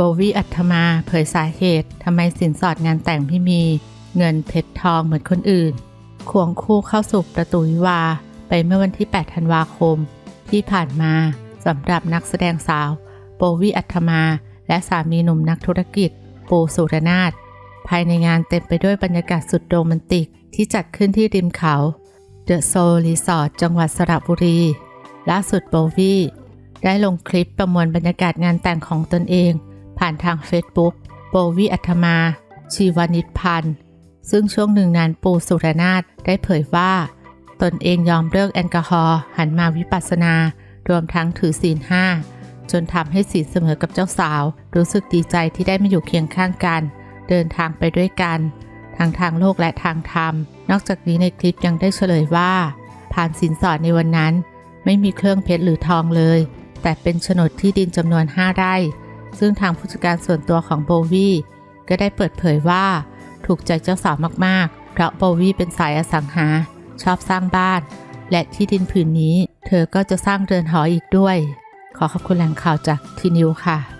โบวี่อัธมาเผยสาเหตุทำไมสินสอดงานแต่งไม่มี เงินเพชรทองเหมือนคนอื่น ควงคู่เข้าสู่ประตูวิวาไปเมื่อวันที่ 8 ธันวาคม ที่ผ่านมาสำหรับนักแสดงสาว โบวี่อัธมา และสามีหนุ่มนักธุรกิจ ปูสุรนาถภายในงานเต็มไปด้วยบรรยากาศสุดโรแมนติกที่จัดขึ้นที่ริมเขาเดอะโซลรีสอร์ทจังหวัดสระบุรี ล่าสุดโบวี่ได้ลงคลิปประมวลบรรยากาศงานแต่งของตนเองานทางเฟซบุ๊กโบวี่อัธมา ชีวานิพันธ์ ซึ่งช่วงหนึ่งนั้นปูสุรนาถได้เผยว่า ตนเองยอมเลิกแอลกอฮอล์หันมาวิปัสสนา รวมทั้งถือศีลห้าจนทำให้ศีลเสมอกับเจ้าสาว รู้สึกดีใจที่ได้มาอยู่เคียงข้างกัน เดินทางไปด้วยกัน ทั้งทางโลกและทางธรรม นอกจากนี้ในคลิปยังได้เฉลยว่า ผ่านสินสอดในวันนั้น ไม่มีเครื่องเพชรหรือทองเลย แต่เป็นโฉนดที่ดินจำนวน 5 ไร่ ซึ่งทางผู้จัดการส่วนตัวของโบวี่ก็ได้เปิดเผยว่า ถูกใจเจ้าสาวมากๆ เพราะโบวี่เป็นสายอสังหา ชอบสร้างบ้าน และที่ดินผืนนี้ เธอก็จะสร้างเรือนหออีกด้วย ขอขอบคุณแหล่งข่าวจากทีนิวค่ะ